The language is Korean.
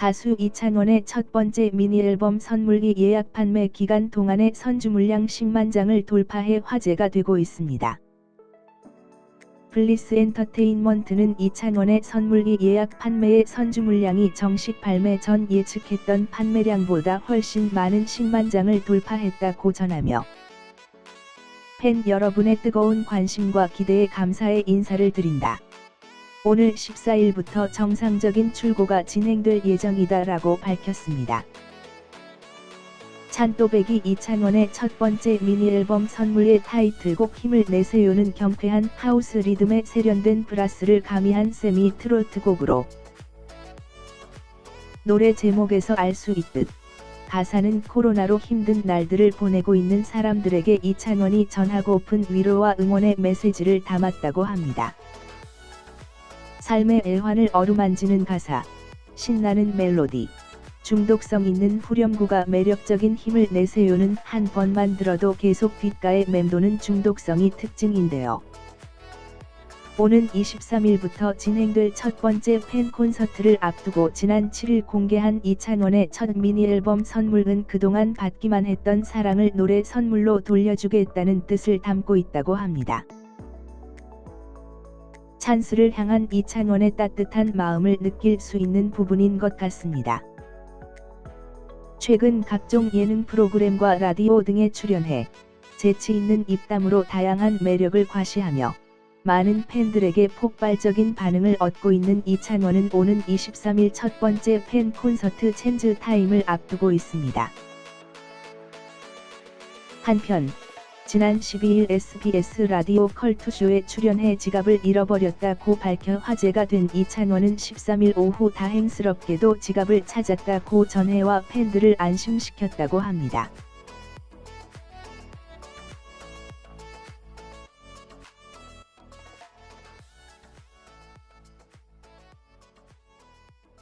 가수 이찬원의 첫 번째 미니 앨범 선물기 예약 판매 기간 동안에 선주 물량 10만 장을 돌파해 화제가 되고 있습니다. 블리스 엔터테인먼트는 이찬원의 선물기 예약 판매의 선주 물량이 정식 발매 전 예측했던 판매량보다 훨씬 많은 10만 장을 돌파했다고 전하며 팬 여러분의 뜨거운 관심과 기대에 감사의 인사를 드린다. 오늘 14일부터 정상적인 출고가 진행될 예정이다라고 밝혔습니다. 찬또배기 이찬원의 첫 번째 미니 앨범 선물의 타이틀곡 힘을 내세요는 경쾌한 하우스 리듬에 세련된 브라스를 가미한 세미 트로트 곡으로 노래 제목에서 알 수 있듯 가사는 코로나로 힘든 날들을 보내고 있는 사람들에게 이찬원이 전하고픈 위로와 응원의 메시지를 담았다고 합니다. 삶의 애환을 어루만지는 가사, 신나는 멜로디, 중독성 있는 후렴구가 매력적인 힘을 내세요는 한 번만 들어도 계속 귓가에 맴도는 중독성이 특징인데요. 오는 23일부터 진행될 첫 번째 팬 콘서트를 앞두고 지난 7일 공개한 이찬원의 첫 미니 앨범 선물은 그동안 받기만 했던 사랑을 노래 선물로 돌려주겠다는 뜻을 담고 있다고 합니다. 찬스를 향한 이찬원의 따뜻한 마음을 느낄 수 있는 부분인 것 같습니다. 최근 각종 예능 프로그램과 라디오 등에 출연해 재치 있는 입담으로 다양한 매력을 과시하며 많은 팬들에게 폭발적인 반응을 얻고 있는 이찬원은 오는 23일 첫 번째 팬 콘서트 챈즈 타임을 앞두고 있습니다. 한편 지난 12일 SBS 라디오 컬투쇼에 출연해 지갑을 잃어버렸다고 밝혀 화제가 된 이찬원은 13일 오후 다행스럽게도 지갑을 찾았다고 전해와 팬들을 안심시켰다고 합니다.